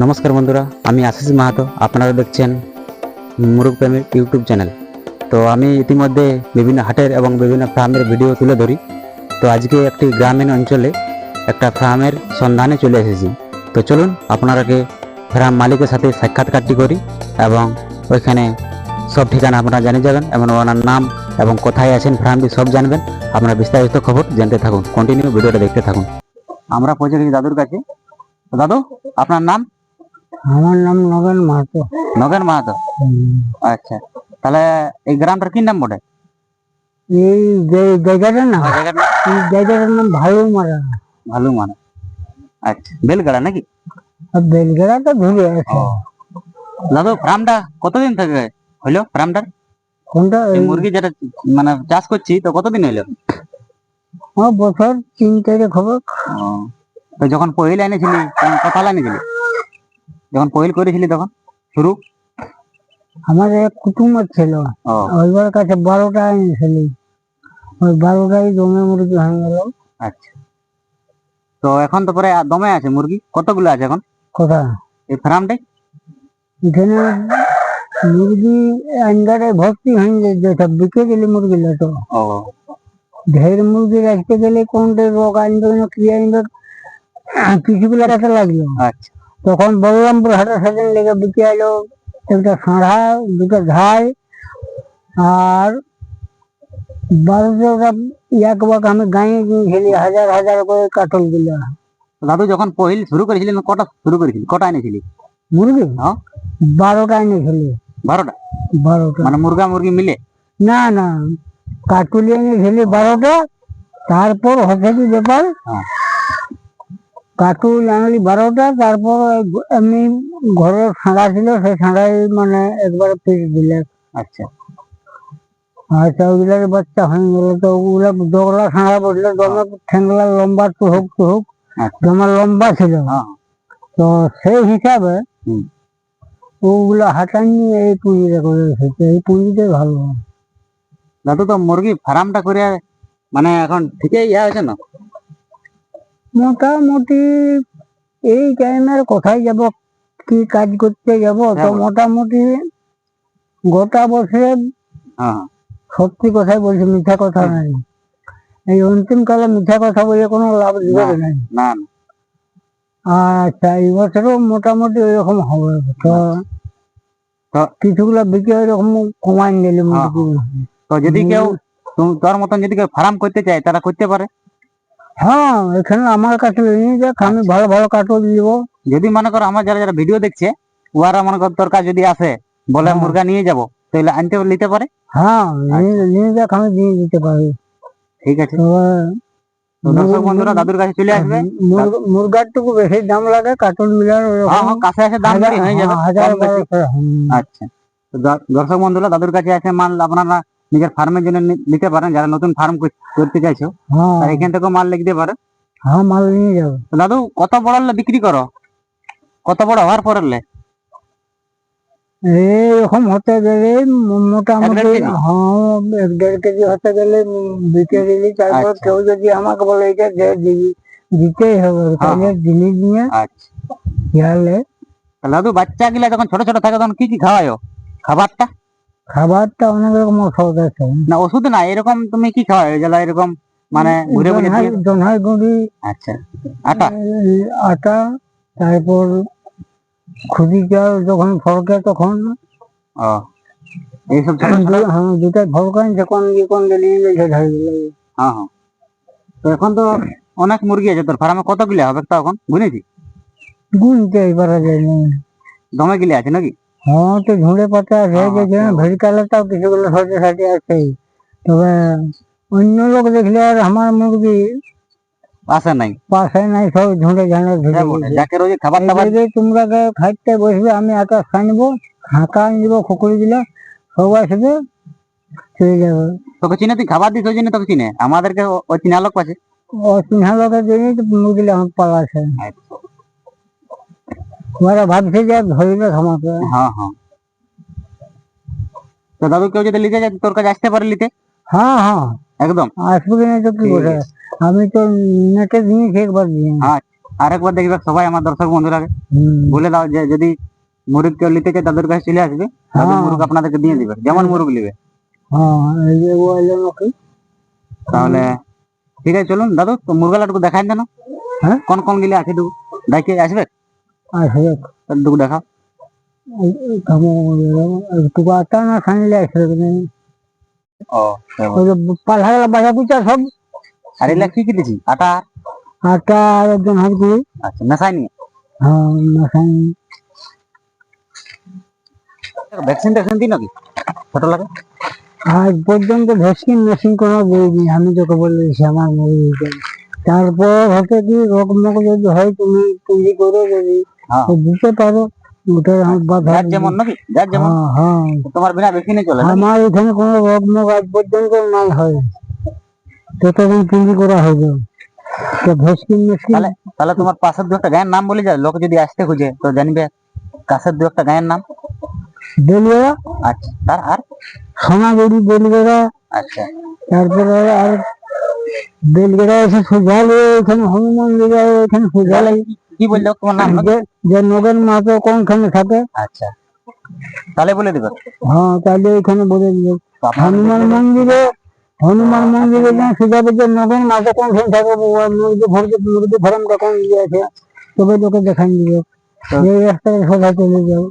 নমস্কার বন্ধুরা, আমি আশিস মাহাতো, আপনারা দেখছেন মুরগ প্রেমীর ইউটিউব চ্যানেল। তো আমি ইতিমধ্যে বিভিন্ন হাটের এবং বিভিন্ন ফার্মের ভিডিও তুলে ধরি। তো আজকে একটি গ্রামীণ অঞ্চলে একটা ফার্মের সন্ধানে চলে এসেছি। তো চলুন, আপনারাকে ফার্ম মালিকের সাথে সাক্ষাৎকারটি করি এবং ওইখানে সব ঠিকানা আপনারা জানিয়ে যাবেন এবং ওনার নাম এবং কোথায় আছেন ফার্মটি সব জানবেন। আপনারা বিস্তারিত খবর জানতে থাকুন কন্টিনিউ ভিডিওটা দেখতে থাকুন। আমরা পৌঁছে গেছি দাদুর কাছে। দাদু, আপনার নাম? আমার নাম নগেন মাহাতো। নগেন মাহাতো? আচ্ছা। তাহলে এই গ্রামটার কি নাম বটে? এই যে জায়গাটা না এই জায়গাটার নাম ভালো মারা ভালো মানে আচ্ছা। বেলগাড়া নাকি? আর বেলগড়াটা ধরে আছে। দাদু ফার্মটা কতদিন থেকে হইল ফার্মটার? কোনটা? এই মুরগি যেটা মানে চাষ করছি তো কতদিন হইল? বছর তিন চারে খবর। তো যখন পহিল এনেছিলি তখন কত এনেছিলি যখন পহিল করেছিলি তখন? শুরু? আমার এক কুটুম্ব ছিল। ওইবার কাছে বারোটা এনেছিল। ওই বারোটাই দমে মুরগি হয়ে গেল। আচ্ছা। তো এখন তো পরে দমে আছে মুরগি। কতগুলো আছে এখন? কথা এই ফার্মটাই এখানে মুরগি আন্ডারে ভর্তি হয়ে যেটা বিকে গেলে মুরগি তো ঢের মুরগি রাখতে গেলে কোনটা রোগ আনবে না কি আনবে কিছুগুলো কাছে লাগল। আচ্ছা। তখন বলরামপুর হাটের সেদিন লেগে বিকে এলো। একটা সাঁড়া দুটো ঝাই আর বারো তেরোটা এক বাক আমি গাঁয়ে গিয়ে খেলি হাজার হাজার করে কাটল দিল তো দাদু যখন পহিল শুরু করেছিলি না কটা শুরু করেছিলি কটা এনেছিলি মুরগি? হ্যাঁ। বারোটা এনে খেলি বারোটা? বারোটা। মানে মুরগা মুরগি মিলে? না না। কাটুলি এনে খেলি বারোটা। তারপর হচ্ছে কি ব্যাপার হ্যাঁ। কাটুল আনলি বারোটা তারপর এমনি ঘরের ছাঁড়া ছিল সেই ছাঁড়াই মানে একবার পিস দিলে। আচ্ছা। আচ্ছা ওগুলার বাচ্চা হয়ে গেল তো ওগুলা দোগলা ছাঁড়া বসলে দমে ঠেঙ্গলা লম্বা টুহুক টুহুক আচ্ছা। দমে লম্বা ছিল। হ্যাঁ। তো সেই হিসাবে। ওগুলো হাঁটানি এই পুঁজিটা করে রেখেছে এই পুঁজিটাই ভালো। দাদু তো মুরগি ফার্মটা করে মানে এখন ঠিকই ইয়া হয়েছে না? মোটামুটি এই টাইমের কোথায় যাব কি কাজ করতে যাব তো হ্যাঁ। মোটামুটি গোটা বছরে হ্যাঁ। সত্যি কথাই বলছি মিথ্যা কথা নাই এই অন্তিম কালে মিথ্যা কথা বলে কোনো লাভ দিবে নাই। না আচ্ছা এই বছরও মোটামুটি ওইরকম হবে। তো কিছুগুলো বিকে ওইরকম কমাই নিলি হ্যাঁ, তো যদি কেউ তোর মতন যদি কেউ ফার্ম করতে চায় তারা করতে পারে। হ্যাঁ এখানে আমার কাছে নিয়ে যাক আমি ভালো ভালো কাটল দিব। যদি মনে করো আমার যারা যারা ভিডিও দেখছে ওরা মনে কর তোর কাছে যদি আসে বলে হ্যাঁ। মুরগা নিয়ে যাব তাহলে আনতে নিতে পারে? হ্যাঁ নিয়ে- নিয়ে যাক আমি দিয়ে দিতে পারি। ঠিক আছে। দর্শক বন্ধুরা দাদুর কাছে চলে আসবে। মুরগার টুকু বেশি দাম লাগে কার্টুন মিলার হ্যাঁ হ্যাঁ কাছে আসে দাম হয়ে যাবে হ্যাঁ। আচ্ছা। দর্শক বন্ধুরা দাদুর কাছে আছে মাল আপনারা নিজের ফার্মের জন্য নিতে পারেন যারা নতুন ফার্ম করতে চাইছো হ্যাঁ। তারা এখান থেকেও মাল লিখতে পারে। হ্যাঁ মাল নিয়ে যাবে। দাদু কত বড় বিক্রি করো? কত বড় হওয়ার পরে এরকম হতে গেলে মোটামুটি? হ্যাঁ এক দেড় কেজি হতে গেলে বিকে দিলি তারপর আচ্ছা। কেউ যদি আমাকে বলে এটা দিবি দিতেই হবে। তাহলে জিনিস নিয়ে আচ্ছা। তাহলে দাদু বাচ্চা গুলা যখন ছোট ছোট থাকে তখন কি কি খাওয়াയോ খাবারটা? খাবারটা অনেক রকম ওষুধ আছে। না ওষুধ না এরকম তুমি কি খাওয়া요 যেটা এরকম মানে ঘুরে ঘুরে জনহাই গুঁড়ি আচ্ছা আটা। আটা তারপর যখন ফরকে তখন ও এইসব হ্যাঁ, দুটা ফরকান যখন ইয়ে কোন দিলে ঝাড় হ্যাঁ হ্যাঁ। তো এখন তো অনেক মুরগি আছে তোর ফার্মে কত গিলা হবে তো এখন? গুনেছি? গুনতে পারা যায়নি দমে গিলে আছে নাকি? হ্যাঁ তো ঝুড়ে পাতা আছে হ্যাঁ, যে হ্যাঁ। ভেড়িকালাটাও কিছুগুলো সাথে সাথে আছে। তবে অন্য লোক দেখলে আর আমার মুরগি আসে নাই। পাশে নাই সব ঝুড়ে ঝাড়ে হ্যাঁ গেছে। যাকে রোজ খাবার টাবার জায়গায় তোমরা খাইতে বসবে আমি একা খাইনবো হাঁকা আনব খুকুরি দিলে সব আসবে চলে যাবে। তোকে চিনে তুই খাবার দিস ওই জন্য তোকে চিনে। আমাদেরকে ও- চিনা লোক পাচ্ছে। ও চিহ্না লোকের জন্যই তো মুরগি আমার পালাছে ওরা ভাবছে যে ধরবে আমাকে হ্যাঁ হ্যাঁ। তো দাদু কেউ যদি যায় তোর কাছে আসতে পারে লিতে হ্যাঁ হ্যাঁ। একদম? আসবে কিনা তো কি আছে। আমি তো নেটে দিয়েছি একবার দিয়ে হ্যাঁ আরেকবার দেখবে সবাই আমার দর্শক বন্ধুরাকে হুম। বলে দাও যে যদি মুরগ কেউ নিতে চায় তাদের কাছে চলে আসবে তাদের হ্যাঁ। মুরগ আপনাদেরকে দিয়ে দিবে। যেমন মুরগ নিবে। হ্যাঁ এই যে ও এলো নাকি? তাহলে ঠিক আছে চলুন। দাদু তো মুরগালাটুকু দেখাই দেন হ্যাঁ? কোন কোন গিলে আছে দেখে আসবে? একটু একটু ও কুচা সব। আর এগুলা কি কি দিছি আটা? আটা আর একজন হাত গুলি আচ্ছা হ্যাঁ না খাই ভ্যাকসিন ট্যাকসিন দিই নাকি? ছোট লাগে? আজ পর্যন্ত ভ্যাকসিন মেশিন কোনো দিইনি আমি তোকে বলেছি আমার মুরগি তারপর হতে কি রোগ মোগ যদি হয় তুমি পুঁজি করে যদি। হ্যাঁ দিতে পারো ওটা যার যেমন নাকি? যার যেমন? হ্যাঁ হ্যাঁ। তোমার বিনা চলে না? আমার এখানে কোনো রোগ মোগ পর্যন্ত নাই হয়। পুঁজি করা হবে। তাহলে তোমার পাশের দু একটা গায়ের নাম বলে যায় লোক যদি আসতে খুঁজে তো জানবে কাছের দু একটা গায়ের নাম। বেলিয়া আচ্ছা তার আর? সোনাগুড়ি বেলগেরা আচ্ছা। তারপরে আর বেলগেরা এসে সুজালে এখানে হনুমান লিগা এখানে সুজালে কি- কি বলল? তোমার নাম? যে যে নগেন মাহাতো কোনখানে থাকে? আচ্ছা। তাহলে বলে দিবে। হ্যাঁ তাহলে এখানে বলে দিবে। হনুমান মন্দিরে হনুমান মন্দিরে যে সুজাবে যে নগেন মাহাতো কোনখানে থাকে ও মুরগি ভরকে মুরগি ফার্মটা কোন দিকে আছে তবে লোকে দেখান দিবে। এই রাস্তায় সোজা চলে যাবে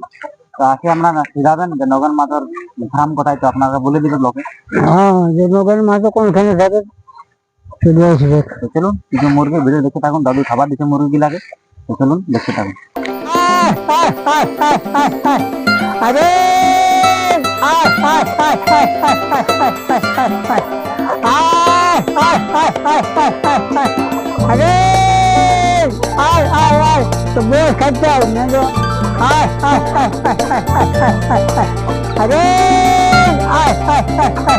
তো আজকে আপনারা শিখাবেন যে নগর মাথার ফার্ম কোথায় তো আপনারা বলে দিবে লোকে। হ্যাঁ যে নগেন মাহাতো কোনখানে থাকে চলে আসবে। চলুন কিছু মুরগি ভিডিও দেখতে থাকুন দাদু খাবার দিচ্ছে মুরগি লাগে। তো চলুন দেখতে থাকুন আরে আরে আর আর আর তো বল খাচ্ছে আর আরে আর আর আর আর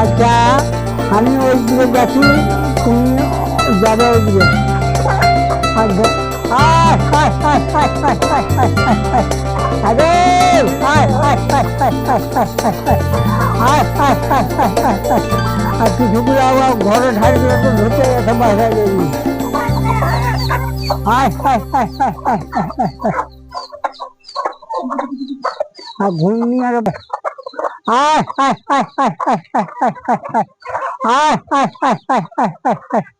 আচ্ছা আমি ওই দিকে যাচ্ছি। তুমি যাবে ওই দিকে আচ্ছা আয় আয় আয় আয় আয় আয় আয় আয় আয় আরে আয় আয় আয় আয় আয় আয় আয় আয় আয় আয় আয় আয় আর কিছু করে আবার ঘরে তো ঢুকে গেছে আয় আয় আর ঘুম নিয়ে আর আয় আয় আয় আয় আয় আয় আয় আয় আয় আয়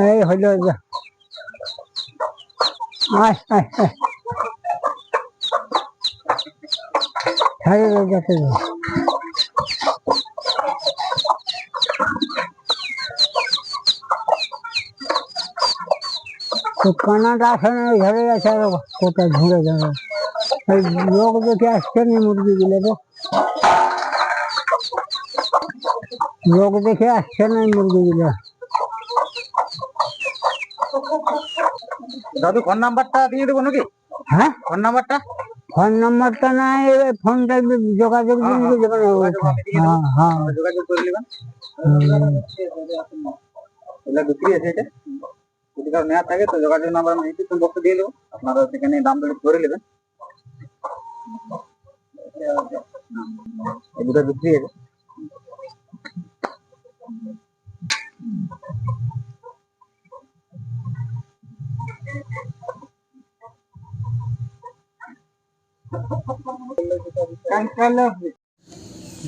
आए हलो आए आए तो कनाडा से घर जा मुर्गी दिले तो? লোক দেখে আসছে না মুরগি গুলো দাদু ফোন নাম্বারটা দিয়ে দেবো নাকি? হ্যাঁ? ফোন নাম্বারটা ফোন নম্বরটা নাই ফোনটা যোগাযোগ হ্যাঁ, হ্যাঁ, যোগাযোগ আমি দিয়ে দেবো। হ্যাঁ হ্যাঁ। যোগাযোগ করে নেবেন। এগুলা বিক্রি আছে এটা। যদি কারও নেওয়া থাকে তো যোগাযোগ নাম্বার আমি ডিসক্রিপশন বক্সে দিয়ে দেবো। আপনারা সেখানে দাম দর করে নেবেন। এই দুটো বিক্রি আছে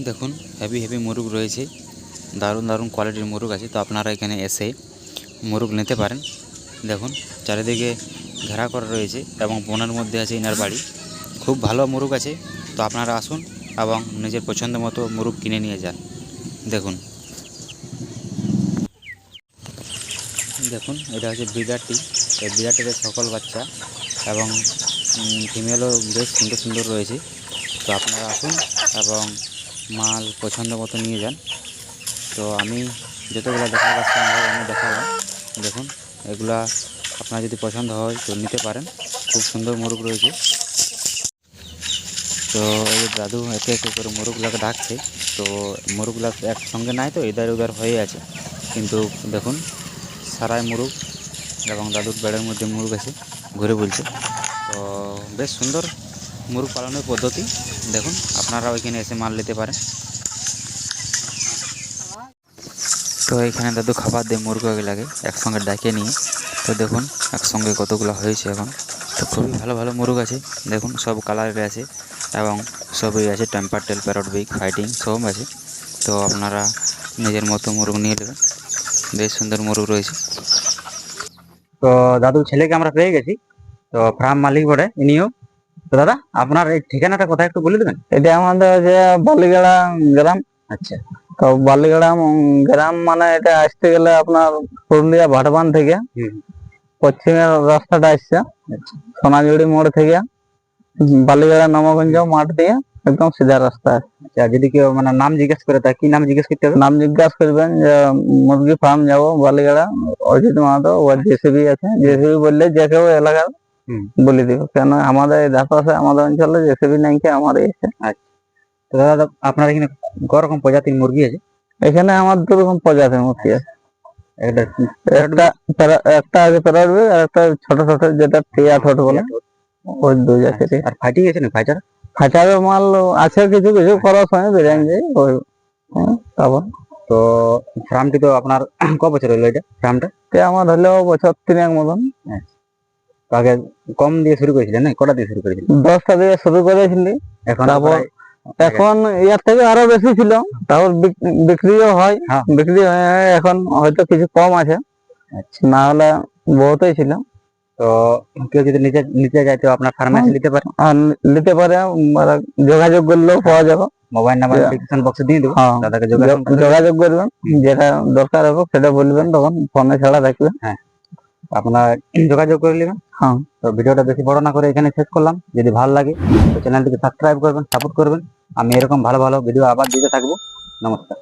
দেখুন হেভি হেভি মুরগ রয়েছে। দারুণ দারুণ কোয়ালিটির মুরগ আছে। তো আপনারা এখানে এসে মুরগ নিতে পারেন। দেখুন, চারিদিকে ঘেরা করা রয়েছে এবং বনের মধ্যে আছে ইনার বাড়ি। খুব ভালো মুরগ আছে। তো আপনারা আসুন এবং নিজের পছন্দ মতো মুরগ কিনে নিয়ে যান। দেখুন। দেখুন, এটা হচ্ছে বিরাটটি এই বিরাটিতে সকল বাচ্চা এবং ফিমেলও বেশ সুন্দর সুন্দর রয়েছে। তো আপনারা আসুন এবং মাল পছন্দ মতো নিয়ে যান। তো আমি যতগুলো কাছে সম্ভব আমি দেখাবো। দেখুন, এগুলা আপনার যদি পছন্দ হয়, তো নিতে পারেন। খুব সুন্দর মুরগ রয়েছে। তো এই দাদু একে একে করে মুরগগুলোকে ডাকছে, তো মুরগগুলো একসঙ্গে নাই তো এদার উদার হয়ে আছে। কিন্তু দেখুন, সারাই মুরগ এবং দাদুর বেড়ের মধ্যে মুরগ আছে ঘুরে বলছে। তো বেশ সুন্দর মুরগ পালনের পদ্ধতি। দেখুন আপনারা ওইখানে এসে মাল নিতে পারেন। তো এখানে দাদু খাবার দিয়ে মুরগিগুলাকে একসঙ্গে ডাকে নিয়ে। তো দেখুন, একসঙ্গে কতগুলো হয়েছে এখন। তো খুবই ভালো ভালো মুরগ আছে। দেখুন, সব কালারের আছে এবং সবই আছে temper tail parrot big fighting সব আছে। তো আপনারা নিজের মতো মুরগ নিয়ে নেবেন। বেশ সুন্দর মুরগ রয়েছে। তো দাদু ছেলেকে আমরা পেয়ে গেছি। তো ফার্ম মালিক বটে ইনিও। তো দাদা আপনার এই ঠিকানাটা কোথায় একটু বলে দেবেন? এটা আমাদের যে বালিগাড়া গ্রাম। আচ্ছা। তো বালিগাড়া উম, গ্রাম মানে এটা আসতে গেলে আপনার পুরুলিয়া ভাটবান থেকে হুম। পশ্চিমের রাস্তাটা আসছে। আচ্ছা। সোনাঝুড়ি মোড় থেকে উম, বালিগাড়া নমগঞ্জ মাঠ দিয়ে একদম সিধা রাস্তা। আছে। আচ্ছা যদি কেউ মানে নাম জিজ্ঞেস করে তা কি নাম জিজ্ঞেস করতে হবে? নাম জিজ্ঞাসা করবেন যে মুরগি ফার্ম যাব বালিগাড়া অজিত মাহাতো ওর জেসিবি আছে। জেসিবি বললে যে কেউ এলাকার হুম। বলে দিব। কেন আমাদের এই ধাপাশে আমাদের অঞ্চলে জেসিবি নাই কি আমার আছে। তো দাদা আপনার এখানে করকম প্রজাতির মুরগি আছে? এখানে আমার দু রকম প্রজাতির মুরগি আছে। একটা একটা আছে প্যারাডবি আর একটা ছোট ছোট যেটা টিয়া ঠোঁট বলে। ওই দুই আছে আর ফাইটিং আছে না ফাইটার ফাটারের মাল আছে কিছু কিছু খরচ হয় বেরিয়ে যায় ওই হ্যাঁ, তারপর। তো ফার্মটি তো আপনার ক বছর হলো এটা ফার্মটা? তে আমার হলো বছর তিনেক মতন। তো আগে কম দিয়ে শুরু করেছিলেন না কটা দিয়ে শুরু করেছিলেন? দশটা দিয়ে শুরু করেছিলি। এখন তারপর এখন ইয়ার থেকে আরও বেশি ছিল তারপর বিক্রিও হয়। হ্যাঁ। বিক্রি হয়ে হয়ে এখন হয়তো কিছু কম আছে। আচ্ছা। না হলে বহুতই ছিল। তো কেউ যদি নিতে নিতে যায় তো আপনার ফার্মে এসে নিতে পারে? নিতে পারে যোগাযোগ করলেও পাওয়া যাবে। Mobile number. ডিসক্রিপশন বক্সে দিয়ে দেবো হ্যাঁ। দাদাকে যোগাযোগ করবেন যেটা দরকার হবে সেটা বলবেন তখন ফোনে ছাড়া রাখবেন আপনার যোগাযোগ করে নেবেন। হ্যাঁ। তো ভিডিওটা বেশি বড় না করে এখানে শেষ করলাম। যদি ভালো লাগে তো চ্যানেলটিকে সাবস্ক্রাইব করবেন সাপোর্ট করবেন। আমি এরকম ভালো ভালো ভিডিও আবার দিতে থাকব। নমস্কার।